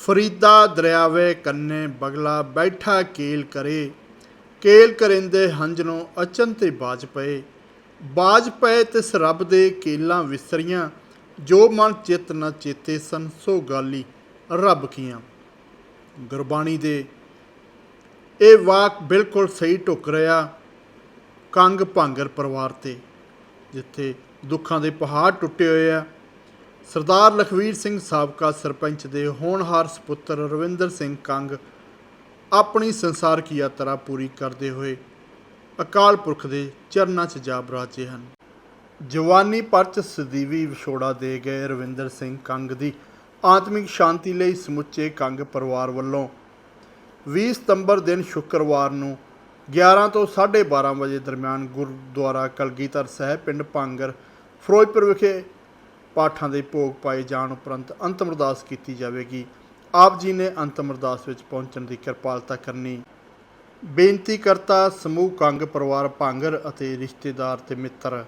ਫਰੀਦਾ ਦਰਿਆਵੇ ਕੰਨੇ ਬਗਲਾ ਬੈਠਾ ਕੇਲ ਕਰੇ। ਕੇਲ ਕਰਿੰਦੇ ਹੰਝਨੋਂ ਅਚਨ ਤੇ ਬਾਜ ਪਏ। ਬਾਜ ਪਏ ਤਿਸ ਰੱਬ ਦੇ ਕੇਲਾਂ ਵਿਸਰੀਆਂ। ਜੋ ਮਨ ਚਿਤ ਨ ਚੇਤੇ ਸਨ, ਸੋ ਗਾਲੀ ਰੱਬ ਕੀਆਂ। ਗੁਰਬਾਣੀ ਦੇ ਇਹ ਵਾਕ ਬਿਲਕੁਲ ਸਹੀ ਢੁੱਕ ਰਿਹਾ ਕੰਗ ਭਾਂਗਰ ਪਰਿਵਾਰ ਤੇ, ਜਿੱਥੇ ਦੁੱਖਾਂ ਦੇ ਪਹਾੜ ਟੁੱਟੇ ਹੋਏ ਆ। ਸਰਦਾਰ ਲਖਵੀਰ ਸਿੰਘ ਸਾਬਕਾ ਸਰਪੰਚ ਦੇ ਹੋਣਹਾਰ ਸੁਪੁੱਤਰ ਰਵਿੰਦਰ ਸਿੰਘ ਕੰਗ ਆਪਣੀ ਸੰਸਾਰਕ ਯਾਤਰਾ ਪੂਰੀ ਕਰਦੇ ਹੋਏ ਅਕਾਲ ਪੁਰਖ ਦੇ ਚਰਨਾਂ 'ਚ ਜਾ ਬਰਾਜੇ ਹਨ। ਜਵਾਨੀ ਪਰਚ ਸਦੀਵੀ ਵਿਛੋੜਾ ਦੇ ਗਏ ਰਵਿੰਦਰ ਸਿੰਘ ਕੰਗ ਦੀ ਆਤਮਿਕ ਸ਼ਾਂਤੀ ਲਈ ਸਮੁੱਚੇ ਕੰਗ ਪਰਿਵਾਰ ਵੱਲੋਂ 20 ਸਤੰਬਰ ਦਿਨ ਸ਼ੁੱਕਰਵਾਰ ਨੂੰ 11 ਤੋਂ 12:30 ਵਜੇ ਦਰਮਿਆਨ ਗੁਰਦੁਆਰਾ ਕਲਗੀਧਰ ਸਾਹਿਬ, ਪਿੰਡ ਭਾਂਗਰ, ਫਿਰੋਜ਼ਪੁਰ ਵਿਖੇ ਪਾਠਾਂ ਦੇ ਭੋਗ ਪਾਏ ਜਾਣ ਉਪਰੰਤ ਅੰਤਮ ਅਰਦਾਸ ਕੀਤੀ ਜਾਵੇਗੀ। ਆਪ ਜੀ ਨੇ ਅੰਤਮ ਅਰਦਾਸ ਵਿੱਚ ਪਹੁੰਚਣ ਦੀ ਕਿਰਪਾਲਤਾ ਕਰਨੀ। ਬੇਨਤੀ ਕਰਤਾ, ਸਮੂਹ, ਕੰਗ, ਪਰਿਵਾਰ, ਭਾਂਗਰ ਅਤੇ ਰਿਸ਼ਤੇਦਾਰ ਤੇ ਮਿੱਤਰ।